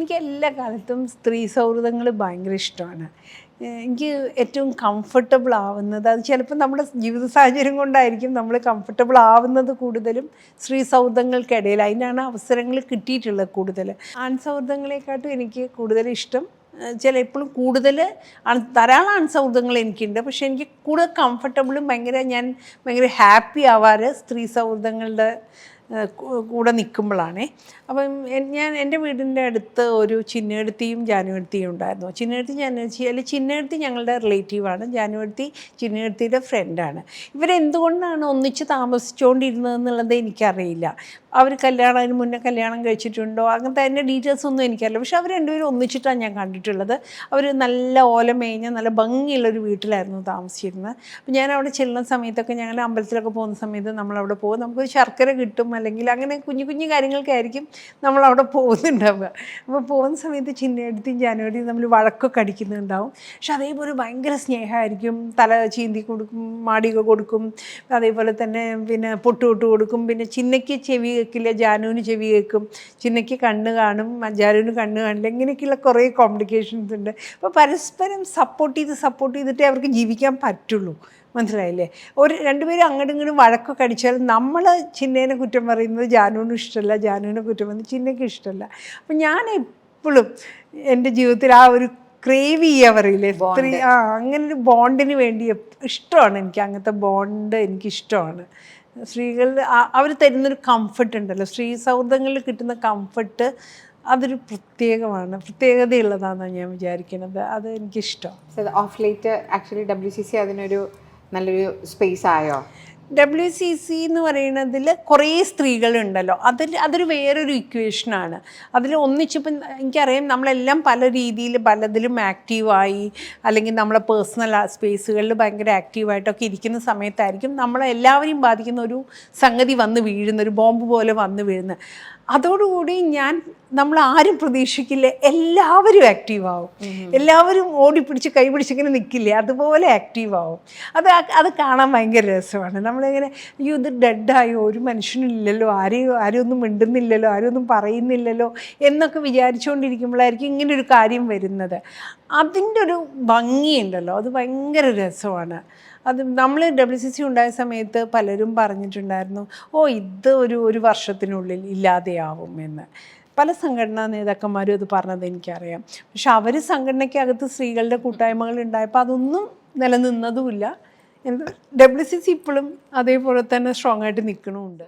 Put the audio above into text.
എനിക്ക് എല്ലാ കാലത്തും സ്ത്രീ സൗഹൃദങ്ങൾ ഭയങ്കര ഇഷ്ടമാണ്. എനിക്ക് ഏറ്റവും കംഫർട്ടബിൾ ആവുന്നത് അത് ചിലപ്പോൾ നമ്മുടെ ജീവിത സാഹചര്യം കൊണ്ടായിരിക്കും നമ്മൾ കംഫർട്ടബിൾ ആവുന്നത് കൂടുതലും സ്ത്രീ സൗഹൃദങ്ങൾക്കിടയിൽ. അതിനാണ് അവസരങ്ങൾ കിട്ടിയിട്ടുള്ളത് കൂടുതൽ. ആൺ സൗഹൃദങ്ങളെക്കാട്ടും എനിക്ക് കൂടുതൽ ഇഷ്ടം. ചില എപ്പോഴും കൂടുതൽ ധാരാളം അൺസൗഹൃദങ്ങൾ എനിക്കുണ്ട്. പക്ഷേ എനിക്ക് കൂടുതൽ കംഫർട്ടബിളും ഭയങ്കര ഞാൻ ഭയങ്കര ഹാപ്പി ആവാറ് സ്ത്രീ സൗഹൃദങ്ങളുടെ കൂടെ നിൽക്കുമ്പോഴാണേ. അപ്പം ഞാൻ എന്റെ വീടിന്റെ അടുത്ത് ഒരു ചിന്നയെടുത്തിയും ജാനുവടുത്തിയും ഉണ്ടായിരുന്നു. ചിന്നയെടുത്തി ജാനുവടുത്തി അല്ലെങ്കിൽ ചിന്നയെടുത്തി ഞങ്ങളുടെ റിലേറ്റീവാണ്. ജാനുവടുത്തി ചിന്നയെടുത്തിയുടെ ഫ്രണ്ടാണ്. ഇവരെന്തുകൊണ്ടാണ് ഒന്നിച്ച് താമസിച്ചുകൊണ്ടിരുന്നതെന്നുള്ളത് എനിക്കറിയില്ല. അവർ കല്യാണം അതിന് മുന്നേ കല്യാണം കഴിച്ചിട്ടുണ്ടോ? അങ്ങനത്തെ അതിന്റെ ഡീറ്റെയിൽസ് ഒന്നും എനിക്കറിയില്ല. പക്ഷെ അവർ രണ്ടുപേരും ഒന്നിച്ചിട്ടാണ് ഞാൻ കണ്ടിട്ടുള്ളത്. അവർ നല്ല ഓല മേഞ്ഞ നല്ല ഭംഗിയുള്ളൊരു വീട്ടിലായിരുന്നു താമസിച്ചിരുന്നത്. അപ്പോൾ ഞാൻ അവിടെ ചെല്ലുന്ന സമയത്തൊക്കെ ഞങ്ങൾ അമ്പലത്തിലൊക്കെ പോകുന്ന സമയത്ത് നമ്മളവിടെ പോകും. നമുക്കൊരു ശർക്കര കിട്ടും അല്ലെങ്കിൽ അങ്ങനെ കുഞ്ഞു കുഞ്ഞു കാര്യങ്ങൾക്കായിരിക്കും നമ്മൾ അവിടെ പോകുന്നുണ്ടാവുക. അപ്പോൾ പോകുന്ന സമയത്ത് ചിന്നയെടുത്തും ജാനുവരിയും നമ്മൾ വഴക്കൊക്കെ അടിക്കുന്നുണ്ടാവും. പക്ഷെ അതേപോലെ ഭയങ്കര സ്നേഹമായിരിക്കും. തല ചീന്തി കൊടുക്കും മാടിക കൊടുക്കും. അതേപോലെ തന്നെ പിന്നെ പൊട്ട് തൊട്ട് കൊടുക്കും. പിന്നെ ചിന്നയ്ക്ക് ചെവി കേൾക്കില്ല ജാനുവിന് ചെവി കേൾക്കും. ചിന്നയ്ക്ക് കണ്ണ് കാണും ജാനുവിന് കണ്ണ് കാണില്ല. ഇങ്ങനെയൊക്കെയുള്ള കുറേ കോംപ്ലിക്കേഷൻസ് ഉണ്ട്. അപ്പോൾ പരസ്പരം സപ്പോർട്ട് ചെയ്ത് സപ്പോർട്ട് ചെയ്തിട്ടേ അവർക്ക് ജീവിക്കാൻ പറ്റുള്ളൂ. മനസ്സിലായില്ലേ? ഒരു രണ്ടുപേരും അങ്ങോട്ടും ഇങ്ങോട്ടും വഴക്കൊക്കെ അടിച്ചാൽ നമ്മൾ ചിന്നേനെ കുറ്റം പറയുന്നത് ജാനുവിനും ഇഷ്ടമല്ല ജാനുവിനെ കുറ്റം പറയുന്നത് ചിന്നയ്ക്ക് ഇഷ്ടമല്ല അപ്പം ഞാൻ എപ്പോഴും എന്റെ ജീവിതത്തിൽ ആ ഒരു ക്രേവ് ചെയ്യാൻ പറയില്ലേ സ്ത്രീ ആ അങ്ങനെ ഒരു ബോണ്ടിന് വേണ്ടി ഇഷ്ടമാണ് എനിക്ക്. അങ്ങനത്തെ ബോണ്ട് എനിക്കിഷ്ടമാണ്. സ്ത്രീകൾ അവർ തരുന്നൊരു കംഫർട്ട് ഉണ്ടല്ലോ. സ്ത്രീ സൗഹൃദങ്ങളിൽ കിട്ടുന്ന കംഫർട്ട് അതൊരു പ്രത്യേകമാണ്. പ്രത്യേകതയുള്ളതാണെന്നാണ് ഞാൻ വിചാരിക്കുന്നത് അത് എനിക്കിഷ്ടം. Of late actually W C C അതിനൊരു നല്ലൊരു സ്പേസ് ആയോ? ഡബ്ല്യു സി സി എന്ന് പറയുന്നതിൽ കുറേ സ്ത്രീകളുണ്ടല്ലോ. അതിൽ അതൊരു വേറൊരു ഇക്വേഷനാണ് അതിൽ ഒന്നിച്ചിപ്പം എനിക്കറിയാം നമ്മളെല്ലാം പല രീതിയിൽ പലതിലും ആക്റ്റീവായി അല്ലെങ്കിൽ നമ്മളെ പേഴ്സണൽ സ്പേസുകളിൽ ഭയങ്കര ആക്റ്റീവായിട്ടൊക്കെ ഇരിക്കുന്ന സമയത്തായിരിക്കും നമ്മളെ എല്ലാവരെയും ബാധിക്കുന്ന ഒരു സംഗതി വന്ന് വീഴുന്ന ഒരു ബോംബ് പോലെ വന്ന് വീഴുന്ന. അതോടുകൂടി ഞാൻ നമ്മൾ ആരും പ്രതീക്ഷിക്കില്ല. എല്ലാവരും ആക്റ്റീവ് ആവും. എല്ലാവരും ഓടിപ്പിടിച്ച് കൈ പിടിച്ചിങ്ങനെ നിൽക്കില്ലേ അതുപോലെ ആക്റ്റീവ് ആവും. അത് അത് കാണാൻ ഭയങ്കര രസമാണ്. നമ്മളിങ്ങനെ അയ്യോ ഇത് ഡെഡായോ ഒരു മനുഷ്യനില്ലല്ലോ. ആരെയും ആരും ഒന്നും മിണ്ടുന്നില്ലല്ലോ. ആരും ഒന്നും പറയുന്നില്ലല്ലോ. എന്നൊക്കെ വിചാരിച്ചുകൊണ്ടിരിക്കുമ്പോഴായിരിക്കും ഇങ്ങനെ ഒരു കാര്യം വരുന്നത്. അതിന്റെ ഒരു ഭംഗിയുണ്ടല്ലോ. അത് ഭയങ്കര രസമാണ്. അത് നമ്മൾ ഡബ്ല്യു സി സി ഉണ്ടായ സമയത്ത് പലരും പറഞ്ഞിട്ടുണ്ടായിരുന്നു ഓ ഇത് ഒരു ഒരു വർഷത്തിനുള്ളിൽ ഇല്ലാതെയാവും എന്ന്. പല സംഘടനാ നേതാക്കന്മാരും അത് പറഞ്ഞത് എനിക്കറിയാം. പക്ഷെ അവർ സംഘടനയ്ക്കകത്ത് സ്ത്രീകളുടെ കൂട്ടായ്മകൾ ഉണ്ടായപ്പോൾ അതൊന്നും നിലനിന്നതുമില്ല. ഡബ്ല്യു സി സി ഇപ്പോഴും അതേപോലെ തന്നെ സ്ട്രോങ് ആയിട്ട് നിൽക്കണമുണ്ട്